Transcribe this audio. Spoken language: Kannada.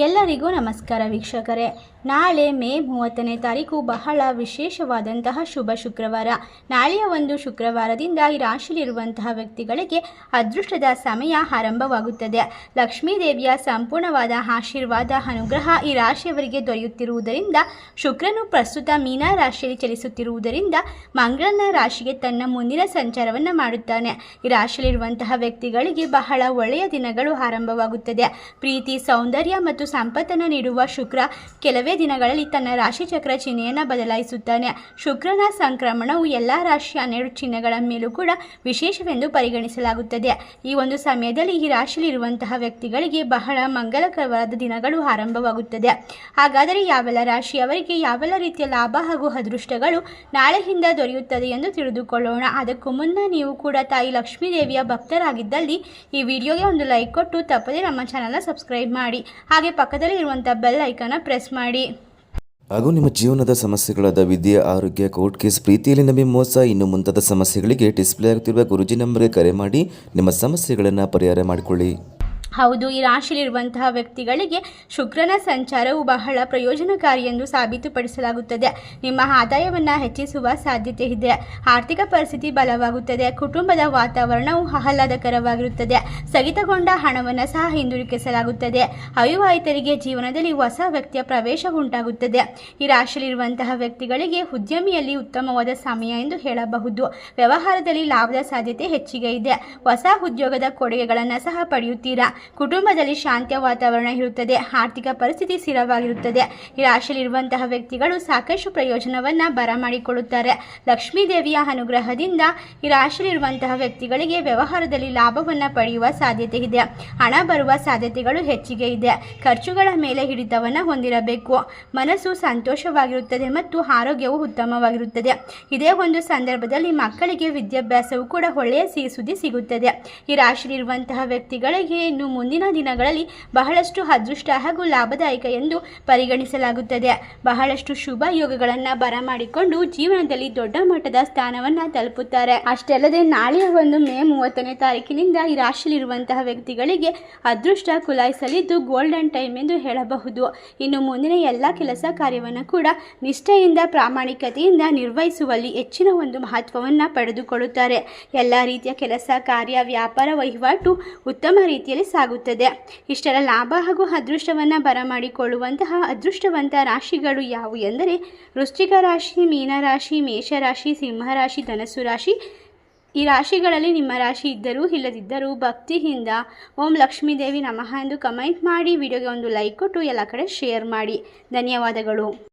ಎಲ್ಲರಿಗೂ ನಮಸ್ಕಾರ ವೀಕ್ಷಕರೇ. ನಾಳೆ ಮೇ ಮೂವತ್ತನೇ ತಾರೀಕು ಬಹಳ ವಿಶೇಷವಾದಂತಹ ಶುಭ ಶುಕ್ರವಾರ. ನಾಳೆಯ ಒಂದು ಶುಕ್ರವಾರದಿಂದ ಈ ರಾಶಿಯಲ್ಲಿರುವಂತಹ ವ್ಯಕ್ತಿಗಳಿಗೆ ಅದೃಷ್ಟದ ಸಮಯ ಆರಂಭವಾಗುತ್ತದೆ. ಲಕ್ಷ್ಮೀ ದೇವಿಯ ಸಂಪೂರ್ಣವಾದ ಆಶೀರ್ವಾದ, ಅನುಗ್ರಹ ಈ ರಾಶಿಯವರಿಗೆ ದೊರೆಯುತ್ತಿರುವುದರಿಂದ, ಶುಕ್ರನು ಪ್ರಸ್ತುತ ಮೀನ ರಾಶಿಯಲ್ಲಿ ಚಲಿಸುತ್ತಿರುವುದರಿಂದ ಮಂಗಳನ ರಾಶಿಗೆ ತನ್ನ ಮುಂದಿನ ಸಂಚಾರವನ್ನು ಮಾಡುತ್ತಾನೆ. ಈ ರಾಶಿಯಲ್ಲಿರುವಂತಹ ವ್ಯಕ್ತಿಗಳಿಗೆ ಬಹಳ ಒಳ್ಳೆಯ ದಿನಗಳು ಆರಂಭವಾಗುತ್ತದೆ. ಪ್ರೀತಿ, ಸೌಂದರ್ಯ ಮತ್ತು ಸಂಪತ್ತನ್ನು ನೀಡುವ ಶುಕ್ರ ಕೆಲವೇ ದಿನಗಳಲ್ಲಿ ತನ್ನ ರಾಶಿ ಚಕ್ರ ಚಿಹ್ನೆಯನ್ನು ಬದಲಾಯಿಸುತ್ತಾನೆ. ಶುಕ್ರನ ಸಂಕ್ರಮಣವು ಎಲ್ಲ ರಾಶಿ ಹನ್ನೆರಡು ಚಿಹ್ನೆಗಳ ಮೇಲೂ ಕೂಡ ವಿಶೇಷವೆಂದು ಪರಿಗಣಿಸಲಾಗುತ್ತದೆ. ಈ ಒಂದು ಸಮಯದಲ್ಲಿ ಈ ರಾಶಿಯಲ್ಲಿರುವಂತಹ ವ್ಯಕ್ತಿಗಳಿಗೆ ಬಹಳ ಮಂಗಲಕರವಾದ ದಿನಗಳು ಆರಂಭವಾಗುತ್ತದೆ. ಹಾಗಾದರೆ ಯಾವೆಲ್ಲ ರಾಶಿಯವರಿಗೆ ಯಾವೆಲ್ಲ ರೀತಿಯ ಲಾಭ ಹಾಗೂ ಅದೃಷ್ಟಗಳು ನಾಳೆಯಿಂದ ದೊರೆಯುತ್ತದೆ ಎಂದು ತಿಳಿದುಕೊಳ್ಳೋಣ. ಅದಕ್ಕೂ ಮುನ್ನ ನೀವು ಕೂಡ ತಾಯಿ ಲಕ್ಷ್ಮೀ ದೇವಿಯ ಭಕ್ತರಾಗಿದ್ದಲ್ಲಿ ಈ ವಿಡಿಯೋಗೆ ಒಂದು ಲೈಕ್ ಕೊಟ್ಟು ತಪ್ಪದೆ ನಮ್ಮ ಚಾನಲ್ನ ಸಬ್ಸ್ಕ್ರೈಬ್ ಮಾಡಿ. ಹಾಗೆ ಪಕ್ಕದಲ್ಲಿ ಇರುವಂಥ ಬೆಲ್ ಐಕನ್ನ ಪ್ರೆಸ್ ಮಾಡಿ. ಹಾಗೂ ನಿಮ್ಮ ಜೀವನದ ಸಮಸ್ಯೆಗಳಾದ ವಿದ್ಯೆ, ಆರೋಗ್ಯ ಕೋರ್ಟ್ ಕೇಸ್ ಪ್ರೀತಿಯಲ್ಲಿ ನಂಬಿ ಮೋಸ, ಇನ್ನು ಮುಂತಾದ ಸಮಸ್ಯೆಗಳಿಗೆ ಡಿಸ್ಪ್ಲೇ ಆಗುತ್ತಿರುವ ಗುರುಜಿ ನಂಬರ್ಗೆ ಕರೆ ಮಾಡಿ ನಿಮ್ಮ ಸಮಸ್ಯೆಗಳನ್ನು ಪರಿಹಾರ ಮಾಡಿಕೊಳ್ಳಿ. ಹೌದು, ಈ ರಾಶಿಯಲ್ಲಿರುವಂತಹ ವ್ಯಕ್ತಿಗಳಿಗೆ ಶುಕ್ರನ ಸಂಚಾರವು ಬಹಳ ಪ್ರಯೋಜನಕಾರಿ ಎಂದು ಸಾಬೀತುಪಡಿಸಲಾಗುತ್ತದೆ. ನಿಮ್ಮ ಆದಾಯವನ್ನು ಹೆಚ್ಚಿಸುವ ಸಾಧ್ಯತೆ ಇದೆ. ಆರ್ಥಿಕ ಪರಿಸ್ಥಿತಿ ಬಲವಾಗುತ್ತದೆ. ಕುಟುಂಬದ ವಾತಾವರಣವು ಆಹ್ಲಾದಕರವಾಗಿರುತ್ತದೆ. ಸ್ಥಗಿತಗೊಂಡ ಹಣವನ್ನು ಸಹ ಹಿಂದಿರುಗಿಸಲಾಗುತ್ತದೆ. ಅವಿವಾಹಿತರಿಗೆ ಜೀವನದಲ್ಲಿ ಹೊಸ ವ್ಯಕ್ತಿಯ ಪ್ರವೇಶ ಉಂಟಾಗುತ್ತದೆ. ಈ ರಾಶಿಯಲ್ಲಿರುವಂತಹ ವ್ಯಕ್ತಿಗಳಿಗೆ ಉದ್ಯಮಿಯಲ್ಲಿ ಉತ್ತಮವಾದ ಸಮಯ ಎಂದು ಹೇಳಬಹುದು. ವ್ಯವಹಾರದಲ್ಲಿ ಲಾಭದ ಸಾಧ್ಯತೆ ಹೆಚ್ಚಿಗೆ ಇದೆ. ಹೊಸ ಉದ್ಯೋಗದ ಕೊಡುಗೆಗಳನ್ನು ಸಹ ಪಡೆಯುತ್ತೀರಾ? ಕುಟುಂಬದಲ್ಲಿ ಶಾಂತಿಯ ವಾತಾವರಣ ಇರುತ್ತದೆ, ಆರ್ಥಿಕ ಪರಿಸ್ಥಿತಿ ಸ್ಥಿರವಾಗಿರುತ್ತದೆ. ಈ ರಾಶಿಯಲ್ಲಿರುವಂತಹ ವ್ಯಕ್ತಿಗಳು ಸಾಕಷ್ಟು ಪ್ರಯೋಜನವನ್ನು ಬರಮಾಡಿಕೊಳ್ಳುತ್ತಾರೆ. ಲಕ್ಷ್ಮೀ ದೇವಿಯ ಅನುಗ್ರಹದಿಂದ ಈ ರಾಶಿಯಲ್ಲಿರುವಂತಹ ವ್ಯಕ್ತಿಗಳಿಗೆ ವ್ಯವಹಾರದಲ್ಲಿ ಲಾಭವನ್ನು ಪಡೆಯುವ ಸಾಧ್ಯತೆ ಇದೆ. ಹಣ ಬರುವ ಸಾಧ್ಯತೆಗಳು ಹೆಚ್ಚಿಗೆ ಇದೆ. ಖರ್ಚುಗಳ ಮೇಲೆ ಹಿಡಿತವನ್ನು ಹೊಂದಿರಬೇಕು. ಮನಸ್ಸು ಸಂತೋಷವಾಗಿರುತ್ತದೆ ಮತ್ತು ಆರೋಗ್ಯವು ಉತ್ತಮವಾಗಿರುತ್ತದೆ. ಇದೇ ಒಂದು ಸಂದರ್ಭದಲ್ಲಿ ಮಕ್ಕಳಿಗೆ ವಿದ್ಯಾಭ್ಯಾಸವು ಕೂಡ ಒಳ್ಳೆಯ ಸಿಹಿ ಸುದ್ದಿ ಸಿಗುತ್ತದೆ. ಈ ರಾಶಿಯಲ್ಲಿರುವಂತಹ ವ್ಯಕ್ತಿಗಳಿಗೆ ಇನ್ನು ಮುಂದಿನ ದಿನಗಳಲ್ಲಿ ಬಹಳಷ್ಟು ಅದೃಷ್ಟ ಹಾಗೂ ಲಾಭದಾಯಕ ಎಂದು ಪರಿಗಣಿಸಲಾಗುತ್ತದೆ. ಬಹಳಷ್ಟು ಶುಭ ಯೋಗಗಳನ್ನು ಬರಮಾಡಿಕೊಂಡು ಜೀವನದಲ್ಲಿ ದೊಡ್ಡ ಮಟ್ಟದ ಸ್ಥಾನವನ್ನು ತಲುಪುತ್ತಾರೆ. ಅಷ್ಟಲ್ಲದೆ ನಾಳೆಯ ಒಂದು ಮೇ ಮೂವತ್ತನೇ ತಾರೀಕಿನಿಂದ ಈ ರಾಶಿಯಲ್ಲಿರುವಂತಹ ವ್ಯಕ್ತಿಗಳಿಗೆ ಅದೃಷ್ಟ ಕುಲಾಯಿಸಲಿದ್ದು ಗೋಲ್ಡನ್ ಟೈಮ್ ಎಂದು ಹೇಳಬಹುದು. ಇನ್ನು ಮುಂದಿನ ಎಲ್ಲ ಕೆಲಸ ಕಾರ್ಯವನ್ನು ಕೂಡ ನಿಷ್ಠೆಯಿಂದ ಪ್ರಾಮಾಣಿಕತೆಯಿಂದ ನಿರ್ವಹಿಸುವಲ್ಲಿ ಹೆಚ್ಚಿನ ಒಂದು ಮಹತ್ವವನ್ನು ಪಡೆದುಕೊಳ್ಳುತ್ತಾರೆ. ಎಲ್ಲ ರೀತಿಯ ಕೆಲಸ, ಕಾರ್ಯ, ವ್ಯಾಪಾರ, ವಹಿವಾಟು ಉತ್ತಮ ರೀತಿಯಲ್ಲಿ ಸಾಗುತ್ತದೆ ಇಷ್ಟರ ಲಾಭ ಹಾಗೂ ಅದೃಷ್ಟವನ್ನು ಬರಮಾಡಿಕೊಳ್ಳುವಂತಹ ಅದೃಷ್ಟವಂತ ರಾಶಿಗಳು ಯಾವುವು ಎಂದರೆ ವೃಶ್ಚಿಕ ರಾಶಿ ಮೀನರಾಶಿ ಮೇಷರಾಶಿ ಸಿಂಹರಾಶಿ ಧನಸ್ಸು ರಾಶಿ. ಈ ರಾಶಿಗಳಲ್ಲಿ ನಿಮ್ಮ ರಾಶಿ ಇದ್ದರೂ ಇಲ್ಲದಿದ್ದರೂ ಭಕ್ತಿಯಿಂದ ಓಂ ಲಕ್ಷ್ಮೀ ದೇವಿ ನಮಃ ಎಂದು ಕಮೆಂಟ್ ಮಾಡಿ, ವಿಡಿಯೋಗೆ ಒಂದು ಲೈಕ್ ಕೊಟ್ಟು ಎಲ್ಲ ಕಡೆ ಶೇರ್ ಮಾಡಿ. ಧನ್ಯವಾದಗಳು.